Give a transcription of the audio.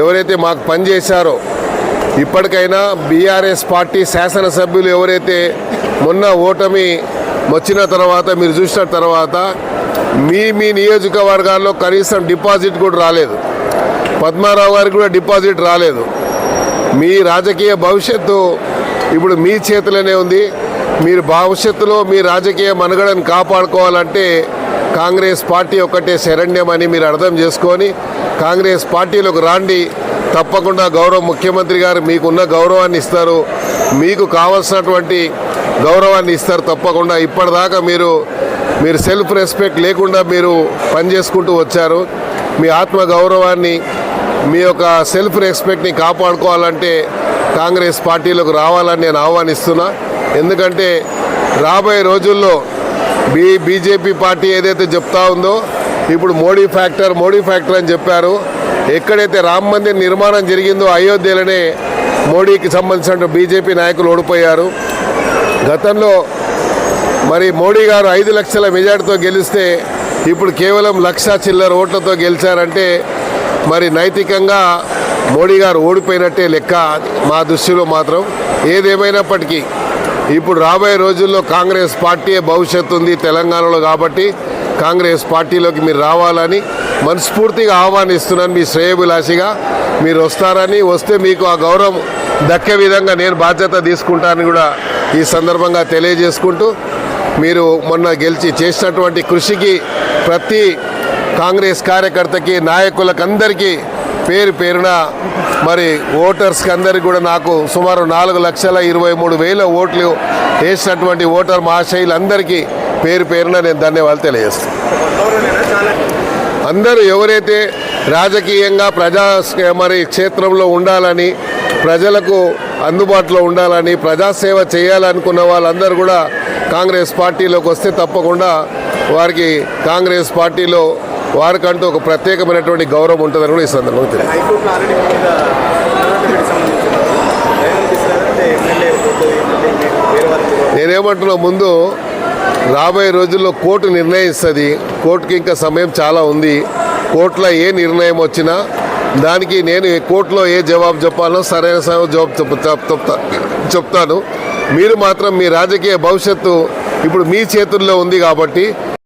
ఎవరైతే మాకు పనిచేశారో ఇప్పటికైనా బీఆర్ఎస్ పార్టీ శాసనసభ్యులు ఎవరైతే మొన్న ఓటమి వచ్చిన తర్వాత మీరు చూసిన తర్వాత మీ మీ నియోజకవర్గాల్లో కనీసం డిపాజిట్ కూడా రాలేదు. పద్మారావు గారికి కూడా డిపాజిట్ రాలేదు. మీ రాజకీయ భవిష్యత్తు ఇప్పుడు మీ చేతిలోనే ఉంది. మీరు భవిష్యత్తులో మీ రాజకీయ మనుగడను కాపాడుకోవాలంటే కాంగ్రెస్ పార్టీ ఒక్కటే శరణ్యమని మీరు అర్థం చేసుకొని కాంగ్రెస్ పార్టీలోకి రాండి. తప్పకుండా గౌరవ ముఖ్యమంత్రి గారు మీకున్న గౌరవాన్ని ఇస్తారు. మీకు కావలసినటువంటి గౌరవాన్ని ఇస్తారు తప్పకుండా. ఇప్పటిదాకా మీరు మీరు సెల్ఫ్ రెస్పెక్ట్ లేకుండా మీరు పనిచేసుకుంటూ వచ్చారు. మీ ఆత్మ గౌరవాన్ని మీ యొక్క సెల్ఫ్ రెస్పెక్ట్ని కాపాడుకోవాలంటే కాంగ్రెస్ పార్టీలోకి రావాలని నేను ఆహ్వానిస్తున్నా. ఎందుకంటే రాబోయే రోజుల్లో బీ బీజేపీ పార్టీ ఏదైతే చెప్తా ఉందో ఇప్పుడు మోడీ ఫ్యాక్టర్ మోడీ ఫ్యాక్టర్ అని చెప్పారు. ఎక్కడైతే రామ మందిర్ నిర్మాణం జరిగిందో అయోధ్యలోనే మోడీకి సంబంధించిన బీజేపీ నాయకులు ఓడిపోయారు. గతంలో మరి మోడీ గారు ఐదు లక్షల మెజార్టీతో గెలిస్తే ఇప్పుడు కేవలం లక్ష చిల్లర ఓట్లతో గెలిచారంటే మరి నైతికంగా మోడీ గారు ఓడిపోయినట్టే లెక్క మా దృష్టిలో మాత్రం. ఏదేమైనప్పటికీ ఇప్పుడు రాబోయే రోజుల్లో కాంగ్రెస్ పార్టీ భవిష్యత్తు ఉంది తెలంగాణలో కాబట్టి కాంగ్రెస్ పార్టీలోకి మీరు రావాలని మనస్ఫూర్తిగా ఆహ్వానిస్తున్నాను మీ శ్రేయభిలాషిగా. మీరు వస్తారని వస్తే మీకు ఆ గౌరవం దక్కే విధంగా నేను బాధ్యత తీసుకుంటానని కూడా ఈ సందర్భంగా తెలియజేసుకుంటూ మీరు మొన్న గెలిచి చేసినటువంటి కృషికి ప్రతి కాంగ్రెస్ కార్యకర్తకి నాయకులకు అందరికీ పేరు పేరున మరి ఓటర్స్కి అందరికి కూడా నాకు సుమారు నాలుగు లక్షల ఇరవై మూడు వేల ఓట్లు వేసినటువంటి ఓటర్ మహాశైలందరికీ పేరు పేరున నేను ధన్యవాదాలు తెలియజేస్తాను అందరూ ఎవరైతే రాజకీయంగా ప్రజా మరి క్షేత్రంలో ఉండాలని ప్రజలకు అందుబాటులో ఉండాలని ప్రజాసేవ చేయాలనుకున్న వాళ్ళందరూ కూడా కాంగ్రెస్ పార్టీలోకి వస్తే తప్పకుండా వారికి కాంగ్రెస్ పార్టీలో వారికంటూ ఒక ప్రత్యేకమైనటువంటి గౌరవం ఉంటుందని కూడా ఈ సందర్భంగా నేనేమంటున్నా ముందు రాబోయే రోజుల్లో కోర్టు నిర్ణయిస్తుంది. కోర్టుకి ఇంకా సమయం చాలా ఉంది. కోర్టులో ఏ నిర్ణయం వచ్చినా దానికి నేను కోర్టులో ఏ జవాబు చెప్పాలో సరైన సమయం జవాబు చెప్ చెప్- చెప్తా చెప్తాను. మీరు మాత్రం మీ రాజకీయ భవిష్యత్తు ఇప్పుడు మీ చేతుల్లో ఉంది కాబట్టి